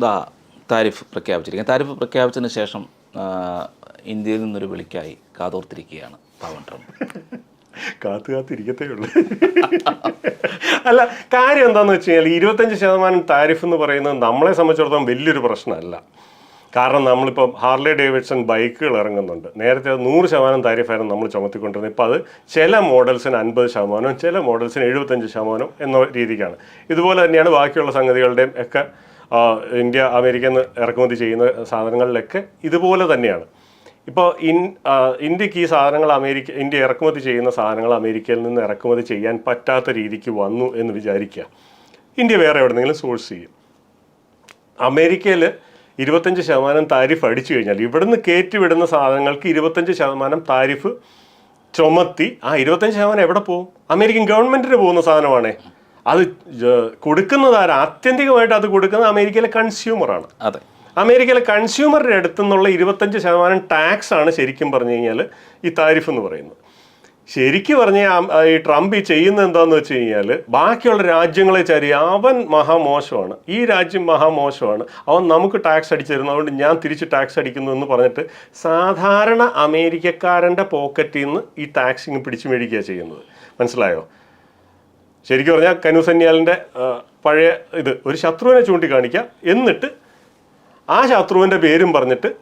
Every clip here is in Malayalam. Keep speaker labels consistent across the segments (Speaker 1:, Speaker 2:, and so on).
Speaker 1: ദാ താരിഫ് പ്രഖ്യാപിച്ചിരിക്കുക താരിഫ് പ്രഖ്യാപിച്ചതിന് ശേഷം ഇന്ത്യയിൽ നിന്നൊരു വിളിക്കായി കാതോർത്തിരിക്കുകയാണ് പാവൻ ട്രംപ്.
Speaker 2: കാത്തു കാത്തിരിക്കത്തേ ഉള്ളൂ. അല്ല കാര്യം എന്താണെന്ന് വെച്ച് കഴിഞ്ഞാൽ ഇരുപത്തഞ്ച് ശതമാനം താരിഫ് എന്ന് പറയുന്നത് നമ്മളെ സംബന്ധിച്ചിടത്തോളം വലിയൊരു പ്രശ്നമല്ല. കാരണം നമ്മളിപ്പോൾ ഹാർലി ഡേവിഡ്സൺ ബൈക്കുകൾ ഇറങ്ങുന്നുണ്ട്. നേരത്തെ അത് നൂറ് ശതമാനം താരിഫായിരുന്നു നമ്മൾ ചുമത്തിക്കൊണ്ടിരുന്നത്. ഇപ്പോൾ അത് ചില മോഡൽസിന് അൻപത് ശതമാനവും ചില മോഡൽസിന് എഴുപത്തഞ്ച് ശതമാനം എന്ന രീതിക്കാണ്. ഇതുപോലെ തന്നെയാണ് ബാക്കിയുള്ള സംഗതികളുടെയും ഒക്കെ ഇന്ത്യ അമേരിക്ക ഇറക്കുമതി ചെയ്യുന്ന സാധനങ്ങളിലൊക്കെ ഇതുപോലെ തന്നെയാണ്. ഇപ്പോൾ ഇൻ ഇന്ത്യയ്ക്ക് ഈ സാധനങ്ങൾ അമേരിക്ക ഇന്ത്യ ഇറക്കുമതി ചെയ്യുന്ന സാധനങ്ങൾ അമേരിക്കയിൽ നിന്ന് ഇറക്കുമതി ചെയ്യാൻ പറ്റാത്ത രീതിക്ക് വന്നു എന്ന് വിചാരിക്കുക. ഇന്ത്യ വേറെ എവിടെന്നെങ്കിലും സോഴ്സ് ചെയ്യും. അമേരിക്കയിൽ ഇരുപത്തഞ്ച് ശതമാനം താരിഫ് അടിച്ചു കഴിഞ്ഞാൽ ഇവിടുന്ന് കയറ്റിവിടുന്ന സാധനങ്ങൾക്ക് ഇരുപത്തഞ്ച് ശതമാനം താരിഫ് ചുമത്തി ആ ഇരുപത്തഞ്ച് ശതമാനം എവിടെ പോകും? അമേരിക്കൻ ഗവൺമെന്റിന് പോകുന്ന സാധനമാണേ. അത് കൊടുക്കുന്നത് ആരാ? ആത്യന്തികമായിട്ട് അത് കൊടുക്കുന്നത് അമേരിക്കയിലെ കൺസ്യൂമറാണ്.
Speaker 1: അതെ.
Speaker 2: അമേരിക്കയിലെ കൺസ്യൂമറുടെ അടുത്തു നിന്നുള്ള ഇരുപത്തഞ്ച് ശതമാനം ടാക്സ് ആണ് ശരിക്കും പറഞ്ഞു കഴിഞ്ഞാൽ ഈ താരിഫ് എന്ന് പറയുന്നത്. ശരിക്കും പറഞ്ഞ ഈ ട്രംപ് ഈ ചെയ്യുന്നത് എന്താന്ന് വെച്ച് കഴിഞ്ഞാൽ ബാക്കിയുള്ള രാജ്യങ്ങളെ ചരി അവൻ മഹാമോശമാണ്. ഈ രാജ്യം മഹാമോശമാണ്. അവൻ നമുക്ക് ടാക്സ് അടിച്ചു തരുന്നു. അതുകൊണ്ട് ഞാൻ തിരിച്ച് ടാക്സ് അടിക്കുന്നു എന്ന് പറഞ്ഞിട്ട് സാധാരണ അമേരിക്കക്കാരന്റെ പോക്കറ്റിൽ നിന്ന് ഈ ടാക്സിങ് പിടിച്ചു മേടിക്കുകയാണ് ചെയ്യുന്നത്. മനസ്സിലായോ? ശരിക്കും പറഞ്ഞാൽ കനുസന്യാലിന്റെ പഴയ ഇത് ഒരു ശത്രുവിനെ ചൂണ്ടിക്കാണിക്കുക എന്നിട്ട് ആ ശത്രുവിന്റെ പേരും പറഞ്ഞിട്ട്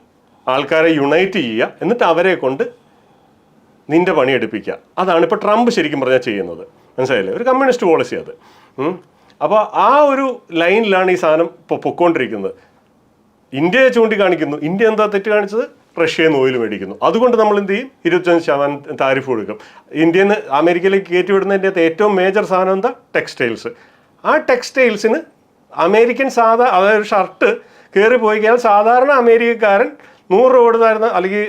Speaker 2: ആൾക്കാരെ യുണൈറ്റ് ചെയ്യുക. എന്നിട്ട് അവരെ കൊണ്ട് നിന്റെ പണി എടുപ്പിക്കുക. അതാണ് ഇപ്പോൾ ട്രംപ് ശരിക്കും പറഞ്ഞാൽ ചെയ്യുന്നത്. മനസ്സിലായില്ലേ? ഒരു കമ്മ്യൂണിസ്റ്റ് പോളിസി അത്. അപ്പോൾ ആ ഒരു ലൈനിലാണ് ഈ സാധനം ഇപ്പോൾ പൊക്കോണ്ടിരിക്കുന്നത്. ഇന്ത്യയെ ചൂണ്ടിക്കാണിക്കുന്നു. ഇന്ത്യ എന്താ തെറ്റ് കാണിച്ചത്? റഷ്യയിൽ നിന്ന് ഓയിൽ മേടിക്കുന്നു. അതുകൊണ്ട് നമ്മൾ എന്ത് ചെയ്യും? ഇരുപത്തഞ്ച് ശതമാനം താരിഫ് കൊടുക്കും. ഇന്ത്യയിൽ നിന്ന് അമേരിക്കയിലേക്ക് കയറ്റി വിടുന്നതിന്റെ അകത്ത് ഏറ്റവും മേജർ സാധനം എന്താ? ടെക്സ്റ്റൈൽസ് ആ ടെക്സ്റ്റൈൽസിന് അമേരിക്കൻ സാധാ അതായത് ഷർട്ട് കയറി പോയി കഴിഞ്ഞാൽ സാധാരണ അമേരിക്കക്കാരൻ നൂറ് രൂപ കൊടുത്തായിരുന്ന അല്ലെങ്കിൽ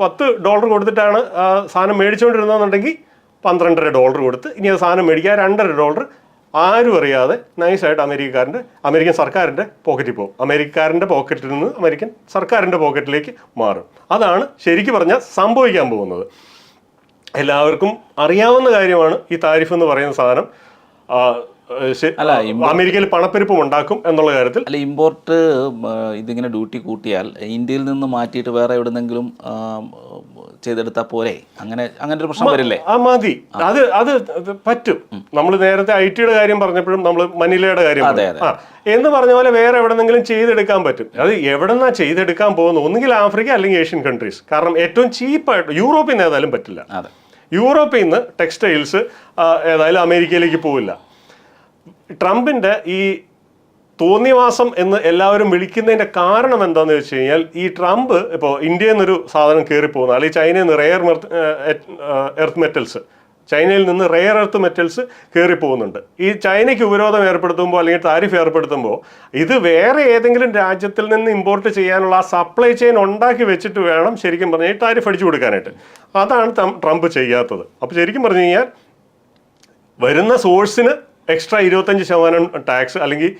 Speaker 2: പത്ത് ഡോളർ കൊടുത്തിട്ടാണ് സാധനം മേടിച്ചുകൊണ്ടിരുന്നതെന്നുണ്ടെങ്കിൽ പന്ത്രണ്ടര ഡോളർ കൊടുത്ത് ഇനി അത് സാധനം മേടിക്കുക രണ്ടര ഡോളർ ആരും അറിയാതെ നൈസായിട്ട് അമേരിക്കക്കാരന്റെ അമേരിക്കൻ സർക്കാരിന്റെ പോക്കറ്റിൽ പോകും. അമേരിക്കക്കാരന്റെ പോക്കറ്റിൽ നിന്ന് അമേരിക്കൻ സർക്കാരിന്റെ പോക്കറ്റിലേക്ക് മാറും. അതാണ് ശരിക്കും പറഞ്ഞാൽ സംഭവിക്കാൻ പോകുന്നത്. എല്ലാവർക്കും അറിയാവുന്ന കാര്യമാണ് ഈ താരിഫ് എന്ന് പറയുന്ന സാധനം.
Speaker 1: അല്ല,
Speaker 2: അമേരിക്കയിൽ പണപ്പെരുപ്പം ഉണ്ടാക്കും എന്നുള്ള കാര്യത്തിൽ.
Speaker 1: അല്ല ഇമ്പോർട്ട് ഇതിങ്ങനെ ഡ്യൂട്ടി കൂട്ടിയാൽ ഇന്ത്യയിൽ നിന്ന് മാറ്റിയിട്ട് വേറെ എവിടുന്നെങ്കിലും ചെയ്തെടുത്താൽ പോരെ? അങ്ങനെ അങ്ങനെ ഒരു പ്രശ്നം വരില്ലേ?
Speaker 2: ആ മതി. അത് അത് പറ്റും. നമ്മൾ നേരത്തെ ഐ ടിയുടെ കാര്യം പറഞ്ഞപ്പോഴും നമ്മൾ മനിലയുടെ കാര്യം
Speaker 1: അതെ,
Speaker 2: അതെ. ആ എന്ന് പറഞ്ഞ പോലെ വേറെ എവിടെന്നെങ്കിലും ചെയ്തെടുക്കാൻ പറ്റും. അത് എവിടെന്നാ ചെയ്തെടുക്കാൻ പോകുന്നത്? ഒന്നുകിൽ ആഫ്രിക്ക അല്ലെങ്കിൽ ഏഷ്യൻ കൺട്രീസ്. കാരണം ഏറ്റവും ചീപ്പായിട്ട് യൂറോപ്പിൽ നിന്ന് ഏതായാലും പറ്റില്ല. യൂറോപ്പിൽ നിന്ന് ടെക്സ്റ്റൈൽസ് ഏതായാലും അമേരിക്കയിലേക്ക് പോവില്ല. ട്രംപിന്റെ ഈ തോന്നിവാസം എന്ന് എല്ലാവരും വിളിക്കുന്നതിന്റെ കാരണം എന്താന്ന് വെച്ച് കഴിഞ്ഞാൽ ഈ ട്രംപ് ഇപ്പോൾ ഇന്ത്യയിൽ നിന്നൊരു സാധനം കയറി പോകുന്ന അല്ലെങ്കിൽ ചൈനയിൽ നിന്ന് റെയർ എർത്ത് മെറ്റൽസ് ചൈനയിൽ നിന്ന് റെയർ എർത്ത് മെറ്റൽസ് കയറി പോകുന്നുണ്ട് ഈ ചൈനയ്ക്ക് ഉപരോധം ഏർപ്പെടുത്തുമ്പോൾ അല്ലെങ്കിൽ താരിഫ് ഏർപ്പെടുത്തുമ്പോൾ ഇത് വേറെ ഏതെങ്കിലും രാജ്യത്തിൽ നിന്ന് ഇമ്പോർട്ട് ചെയ്യാനുള്ള ആ സപ്ലൈ ചെയിൻ ഉണ്ടാക്കി വെച്ചിട്ട് വേണം ശരിക്കും പറഞ്ഞാൽ ഈ താരിഫ് അടിച്ചു കൊടുക്കാനായിട്ട്. അതാണ് ട്രംപ് ചെയ്യാത്തത്. അപ്പോൾ ശരിക്കും പറഞ്ഞു കഴിഞ്ഞാൽ വരുന്ന സോഴ്സിന് എക്സ്ട്രാ ഇരുപത്തഞ്ച് ശതമാനം ടാക്സ് അല്ലെങ്കിൽ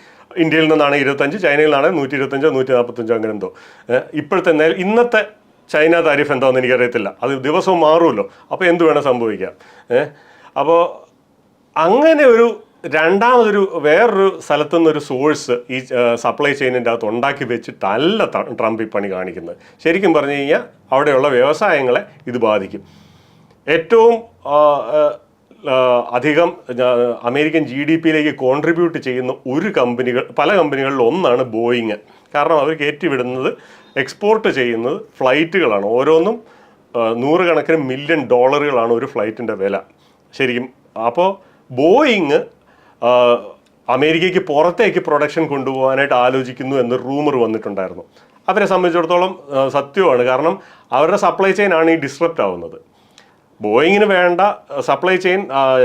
Speaker 2: ഇന്ത്യയിൽ നിന്നാണ് ഇരുപത്തഞ്ച് ചൈനയിൽ നിന്നാണ് നൂറ്റി ഇരുപത്തഞ്ചോ നൂറ്റി നാൽപ്പത്തഞ്ചോ അങ്ങനെ എന്തോ. ഇപ്പോഴത്തെ ഇന്നത്തെ ചൈന താരിഫ് എന്താണെന്ന് എനിക്കറിയത്തില്ല. അത് ദിവസവും മാറുമല്ലോ. അപ്പോൾ എന്ത് വേണം സംഭവിക്കാം? അപ്പോൾ അങ്ങനെ ഒരു രണ്ടാമതൊരു വേറൊരു സ്ഥലത്തു നിന്നൊരു സോഴ്സ് ഈ സപ്ലൈ ചെയിനിന്റെ അകത്ത് ഉണ്ടാക്കി വെച്ചിട്ടല്ല ട്രംപ് ഈ പണി കാണിക്കുന്നത്. ശരിക്കും പറഞ്ഞു കഴിഞ്ഞാൽ അവിടെയുള്ള വ്യവസായങ്ങളെ ഇത് ബാധിക്കും. ഏറ്റവും അധികം അമേരിക്കൻ ജി ഡി പിയിലേക്ക് കോൺട്രിബ്യൂട്ട് ചെയ്യുന്ന ഒരു കമ്പനികൾ പല കമ്പനികളിൽ ഒന്നാണ് ബോയിങ്. കാരണം അവർ കയറ്റിവിടുന്നത് എക്സ്പോർട്ട് ചെയ്യുന്നത് ഫ്ലൈറ്റുകളാണ്. ഓരോന്നും നൂറുകണക്കിന് മില്യൺ ഡോളറുകളാണ് ഒരു ഫ്ലൈറ്റിന്റെ വില. ശരിക്കും അപ്പോൾ ബോയിങ് അമേരിക്കയ്ക്ക് പുറത്തേക്ക് പ്രൊഡക്ഷൻ കൊണ്ടുപോകാനായിട്ട് ആലോചിക്കുന്നു എന്ന് റൂമർ വന്നിട്ടുണ്ടായിരുന്നു. അവരെ സംബന്ധിച്ചിടത്തോളം സത്യമാണ് കാരണം അവരുടെ സപ്ലൈ ചെയിൻ ആണ് ഈ ഡിസ്റപ്റ്റ് ആവുന്നത്. ബോയിങ്ങിന് വേണ്ട സപ്ലൈ ചെയിൻ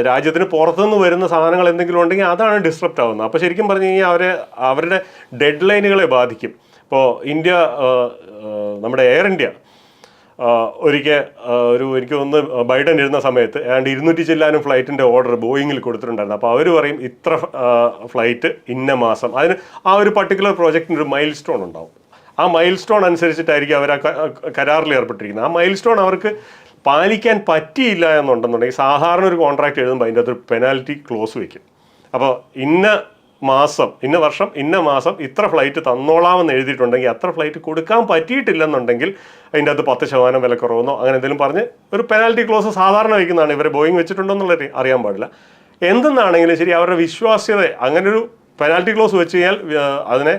Speaker 2: രാജ്യത്തിന് പുറത്തുനിന്ന് വരുന്ന സാധനങ്ങൾ എന്തെങ്കിലും ഉണ്ടെങ്കിൽ അതാണ് ഡിസ്റപ്റ്റ് ആവുന്നത്. അപ്പോൾ ശരിക്കും പറഞ്ഞു കഴിഞ്ഞാൽ അവരെ അവരുടെ ഡെഡ് ലൈനുകളെ ബാധിക്കും. ഇപ്പോൾ ഇന്ത്യ നമ്മുടെ എയർ ഇന്ത്യ ഒരിക്കൽ ഒരു എനിക്ക് ഒന്ന് ബൈഡൻ ഇരുന്ന സമയത്ത് ഏതാണ്ട് ഇരുന്നൂറ്റി ചെല്ലാനും ഫ്ലൈറ്റിന്റെ ഓർഡർ ബോയിങ്ങിൽ കൊടുത്തിട്ടുണ്ടായിരുന്നു. അപ്പോൾ അവർ പറയും ഇത്ര ഫ്ലൈറ്റ് ഇന്ന മാസം. അതിന് ആ ഒരു പർട്ടിക്കുലർ പ്രോജക്റ്റിന് ഒരു മൈൽ സ്റ്റോൺ ഉണ്ടാവും. ആ മൈൽ സ്റ്റോൺ അനുസരിച്ചിട്ടായിരിക്കും അവർ ആ കരാറിൽ ഏർപ്പെട്ടിരിക്കുന്നത്. ആ മൈൽ സ്റ്റോൺ അവർക്ക് പാലിക്കാൻ പറ്റിയില്ല എന്നുണ്ടെന്നുണ്ടെങ്കിൽ സാധാരണ ഒരു കോൺട്രാക്ട് എഴുതുമ്പോൾ അതിന്റെ അകത്തൊരു പെനാൽറ്റി ക്ലോസ് വയ്ക്കും അപ്പോൾ ഇന്ന മാസം ഇന്ന വർഷം ഇന്ന മാസം ഇത്ര ഫ്ലൈറ്റ് തന്നോളാമെന്ന് എഴുതിയിട്ടുണ്ടെങ്കിൽ അത്ര ഫ്ലൈറ്റ് കൊടുക്കാൻ പറ്റിയിട്ടില്ലെന്നുണ്ടെങ്കിൽ അതിന്റെ അകത്ത് പത്ത് ശതമാനം വില കുറവെന്നോ അങ്ങനെ എന്തെങ്കിലും പറഞ്ഞ് ഒരു പെനാൽറ്റി ക്ലോസ് സാധാരണ വയ്ക്കുന്നതാണ്. ഇവർ ബോയിങ് വെച്ചിട്ടുണ്ടോ എന്നുള്ളത് അറിയാൻ പാടില്ല. എന്തെന്നാണെങ്കിലും ശരി അവരുടെ വിശ്വാസ്യത അങ്ങനൊരു പെനാൽറ്റി ക്ലോസ് വെച്ച് കഴിഞ്ഞാൽ അതിനെ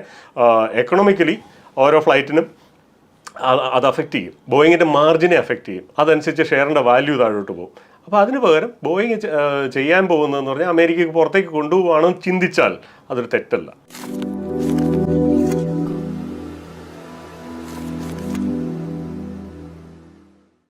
Speaker 2: എക്കണോമിക്കലി ഓരോ ഫ്ലൈറ്റിനും അത് അഫക്റ്റ് ചെയ്യും. ബോയിങ്ങിന്റെ മാർജിനെ അഫക്റ്റ് ചെയ്യും. അതനുസരിച്ച് ഷെയറിന്റെ വാല്യൂ താഴോട്ട് പോകും. അപ്പോൾ അതിന് പകരം ബോയിങ് ചെയ്യാൻ പോകുന്നതെന്ന് പറഞ്ഞാൽ അമേരിക്കയ്ക്ക് പുറത്തേക്ക് കൊണ്ടുപോകുകയാണെന്ന് ചിന്തിച്ചാൽ അതൊരു തെറ്റല്ല.